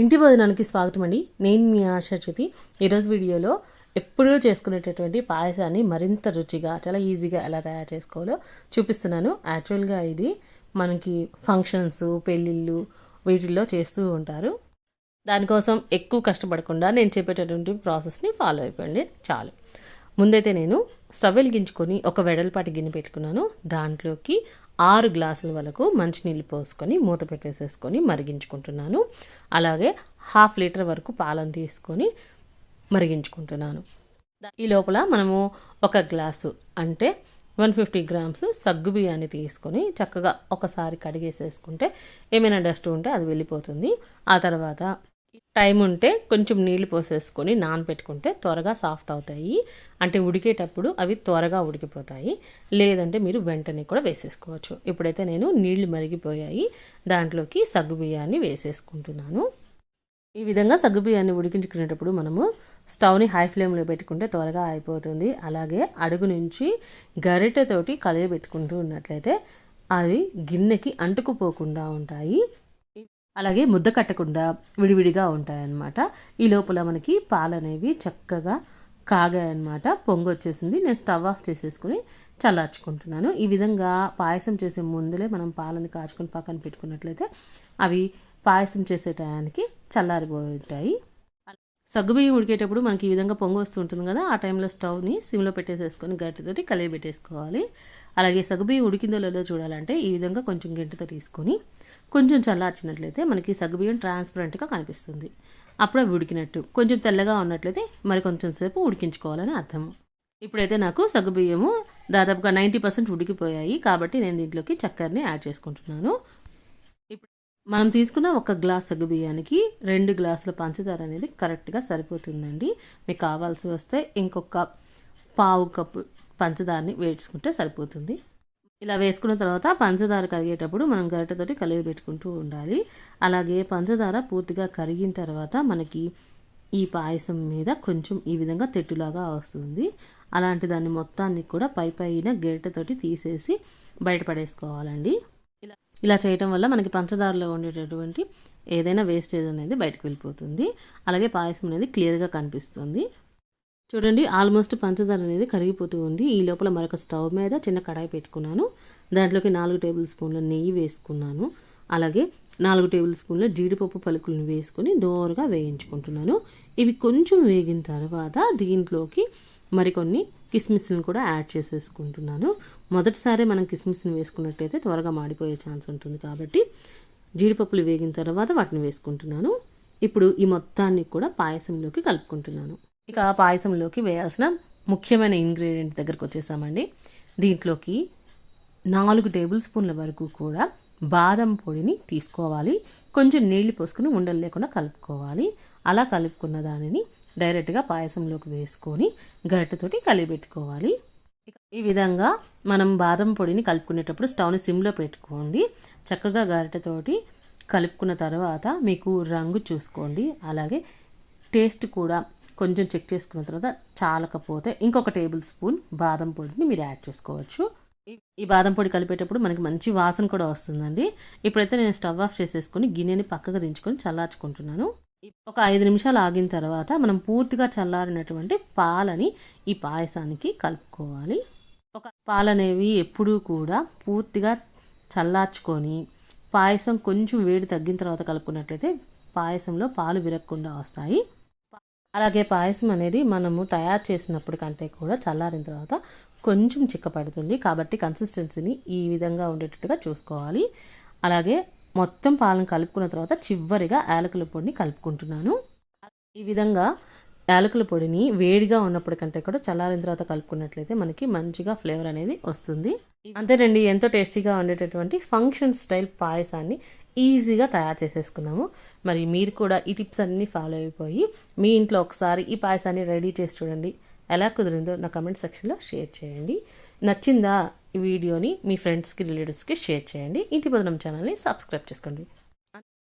ఇంటి భోజనానికి స్వాగతం అండి. నేను మీ ఆశాచ్యుతి ఈరోజు వీడియోలో ఎప్పుడూ చేసుకునేటటువంటి పాయసాన్ని మరింత రుచిగా చాలా ఈజీగా ఎలా తయారు చేసుకోవాలో చూపిస్తున్నాను. యాక్చువల్గా ఇది మనకి ఫంక్షన్స్ పెళ్ళిళ్ళు వీటిల్లో చేస్తూ ఉంటారు. దానికోసం ఎక్కువ కష్టపడకుండా నేను చెప్పేటటువంటి ప్రాసెస్ని ఫాలో అయిపోయింది చాలు. ముందైతే నేను స్టవ్ వెలిగించుకొని ఒక వెడల్పాటి గిన్నె పెట్టుకున్నాను. దాంట్లోకి ఆరు గ్లాసుల వరకు మంచినీళ్ళు పోసుకొని మూత పెట్టేసేసుకొని మరిగించుకుంటున్నాను. అలాగే హాఫ్ లీటర్ వరకు పాలను తీసుకొని మరిగించుకుంటున్నాను. ఈ లోపల మనము ఒక గ్లాసు అంటే వన్ ఫిఫ్టీ గ్రామ్స్ సగ్గు బియ్యాన్ని తీసుకొని చక్కగా ఒకసారి కడిగేసేసుకుంటే ఏమైనా డస్ట్ ఉంటే అది వెళ్ళిపోతుంది. ఆ తర్వాత టైం ఉంటే కొంచెం నీళ్ళు పోసేసుకొని నానబెట్టుకుంటే త్వరగా సాఫ్ట్ అవుతాయి. అంటే ఉడికేటప్పుడు అవి త్వరగా ఉడికిపోతాయి. లేదంటే మీరు వెంటనే కూడా వేసేసుకోవచ్చు. ఇప్పుడైతే నేను నీళ్ళు మరిగిపోయాయి. దాంట్లోకి సగ్గు బియ్యాన్ని వేసేసుకుంటున్నాను. ఈ విధంగా సగ్గు బియ్యాన్ని ఉడికించుకునేటప్పుడు మనము స్టవ్ని హై ఫ్లేమ్లో పెట్టుకుంటే త్వరగా అయిపోతుంది. అలాగే అడుగు నుంచి గరిటెతోటి కలియబెట్టుకుంటూ ఉన్నట్లయితే అవి గిన్నెకి అంటుకుపోకుండా ఉంటాయి. అలాగే ముద్ద కట్టకుండా విడివిడిగా ఉంటాయన్నమాట. ఈ లోపల మనకి పాలు అనేవి చక్కగా కాగాయన్నమాట. పొంగు వచ్చేసింది. నేను స్టవ్ ఆఫ్ చేసేసుకుని చల్లార్చుకుంటున్నాను. ఈ విధంగా పాయసం చేసే ముందులే మనం పాలను కాచుకొని పక్కన పెట్టుకున్నట్లయితే అవి పాయసం చేసే టయానికి చల్లారిపోయి ఉంటాయి. సగ్గుబియ్యం ఉడికేటప్పుడు మనకి ఈ విధంగా పొంగు వస్తూ ఉంటుంది కదా ఆ టైంలో స్టవ్ని సిమ్లో పెట్టేసేసుకొని గట్టితోటి కలిగి పెట్టేసుకోవాలి. అలాగే సగ్గుబియ్యం ఉడికిందో లేదో చూడాలంటే ఈ విధంగా కొంచెం గంటతో తీసుకొని కొంచెం చల్లార్చినట్లయితే మనకి సగ్గుబియ్యం ట్రాన్స్పరెంట్గా కనిపిస్తుంది. అప్పుడు అవి ఉడికినట్టు. కొంచెం తెల్లగా ఉన్నట్లయితే మరి కొంచెం సేపు ఉడికించుకోవాలని అర్థం. ఇప్పుడైతే నాకు సగ్గుబియ్యము దాదాపుగా నైంటీ పర్సెంట్ ఉడికిపోయాయి కాబట్టి నేను దీంట్లోకి చక్కెరని యాడ్ చేసుకుంటున్నాను. మనం తీసుకున్న ఒక గ్లాస్ సగ్గు బియ్యానికి రెండు గ్లాసుల పంచదార అనేది కరెక్ట్గా సరిపోతుందండి. మీకు కావాల్సి వస్తే ఇంకొక పావు కప్పు పంచదారని వేసుకుంటే సరిపోతుంది. ఇలా వేసుకున్న తర్వాత పంచదార కరిగేటప్పుడు మనం గరిటెతోటి కలిగి పెట్టుకుంటూ ఉండాలి. అలాగే పంచదార పూర్తిగా కరిగిన తర్వాత మనకి ఈ పాయసం మీద కొంచెం ఈ విధంగా తెట్టులాగా వస్తుంది. అలాంటి దాన్ని మొత్తాన్ని కూడా పై పైన గరిటెతోటి తీసేసి బయటపడేసుకోవాలండి ఇలా చేయటం వల్ల మనకి పంచదారలో ఉండేటటువంటి ఏదైనా వేస్టేజ్ అనేది బయటకు వెళ్ళిపోతుంది. అలాగే పాయసం అనేది క్లియర్గా కనిపిస్తుంది. చూడండి ఆల్మోస్ట్ పంచదార అనేది కరిగిపోతూ ఉంది. ఈ లోపల మరొక స్టవ్ మీద చిన్న కడాయి పెట్టుకున్నాను. దాంట్లోకి నాలుగు టేబుల్ స్పూన్ల నెయ్యి వేసుకున్నాను. అలాగే నాలుగు టేబుల్ స్పూన్ల జీడిపప్పు పలుకులను వేసుకొని దోరగా వేయించుకుంటున్నాను. ఇవి కొంచెం వేగిన తర్వాత దీంట్లోకి మరికొన్ని కిస్మిస్ని కూడా యాడ్ చేసేసుకుంటున్నాను. మొదటిసారి మనం కిస్మిస్ని వేసుకున్నట్టయితే త్వరగా మాడిపోయే ఛాన్స్ ఉంటుంది కాబట్టి జీడిపప్పులు వేగిన తర్వాత వాటిని వేసుకుంటున్నాను. ఇప్పుడు ఈ మొత్తాన్ని కూడా పాయసంలోకి కలుపుకుంటున్నాను. ఇక పాయసంలోకి వేయాల్సిన ముఖ్యమైన ఇంగ్రీడియంట్ దగ్గరకు వచ్చేసామండి. దీంట్లోకి నాలుగు టేబుల్ స్పూన్ల వరకు కూడా బాదం పొడిని తీసుకోవాలి. కొంచెం నీళ్ళు పోసుకుని ఉండలు లేకుండా కలుపుకోవాలి. అలా కలుపుకున్న దానిని డైరెక్ట్గా పాయసంలోకి వేసుకొని గరిటతోటి కలిపెట్టుకోవాలి. ఈ విధంగా మనం బాదం పొడిని కలుపుకునేటప్పుడు స్టవ్ని సిమ్లో పెట్టుకోండి. చక్కగా గరిటెతోటి కలుపుకున్న తర్వాత మీకు రంగు చూసుకోండి. అలాగే టేస్ట్ కూడా కొంచెం చెక్ చేసుకున్న తర్వాత చాలకపోతే ఇంకొక టేబుల్ స్పూన్ బాదం పొడిని మీరు యాడ్ చేసుకోవచ్చు. ఈ బాదం పొడి కలిపేటప్పుడు మనకి మంచి వాసన కూడా వస్తుందండి. ఇప్పుడైతే నేను స్టవ్ ఆఫ్ చేసేసుకొని గిన్నెని పక్కకు దించుకొని చల్లార్చుకుంటున్నాను. ఒక ఐదు నిమిషాలు ఆగిన తర్వాత మనం పూర్తిగా చల్లారినటువంటి పాలని ఈ పాయసానికి కలుపుకోవాలి. ఒక పాలనేవి ఎప్పుడూ కూడా పూర్తిగా చల్లార్చుకొని పాయసం కొంచెం వేడి తగ్గిన తర్వాత కలుపుకున్నట్లయితే పాయసంలో పాలు విరగకుండా వస్తాయి. అలాగే పాయసం అనేది మనము తయారు చేసినప్పుడు కంటే కూడా చల్లారిన తర్వాత కొంచెం చిక్కపడుతుంది కాబట్టి కన్సిస్టెన్సీని ఈ విధంగా ఉండేటట్టుగా చూసుకోవాలి. అలాగే మొత్తం పాలను కలుపుకున్న తర్వాత చివరిగా యాలకుల పొడిని కలుపుకుంటున్నాను. ఈ విధంగా యాలకుల పొడిని వేడిగా ఉన్నప్పటికంటే కూడా చల్లారిన తర్వాత కలుపుకున్నట్లయితే మనకి మంచిగా ఫ్లేవర్ అనేది వస్తుంది. అంతేనండి ఎంతో టేస్టీగా ఉండేటటువంటి ఫంక్షన్ స్టైల్ పాయసాన్ని ఈజీగా తయారు చేసేసుకున్నాము. మరి మీరు కూడా ఈ టిప్స్ అన్నీ ఫాలో అయిపోయి మీ ఇంట్లో ఒకసారి ఈ పాయసాన్ని రెడీ చేసి చూడండి. ఎలా కుదిరిందో నా కమెంట్ సెక్షన్లో షేర్ చేయండి. నచ్చిందా ఈ వీడియోని మీ ఫ్రెండ్స్కి రిలేటివ్స్కి షేర్ చేయండి. ఇంటి బదనం ఛానల్ని సబ్స్క్రైబ్ చేసుకోండి.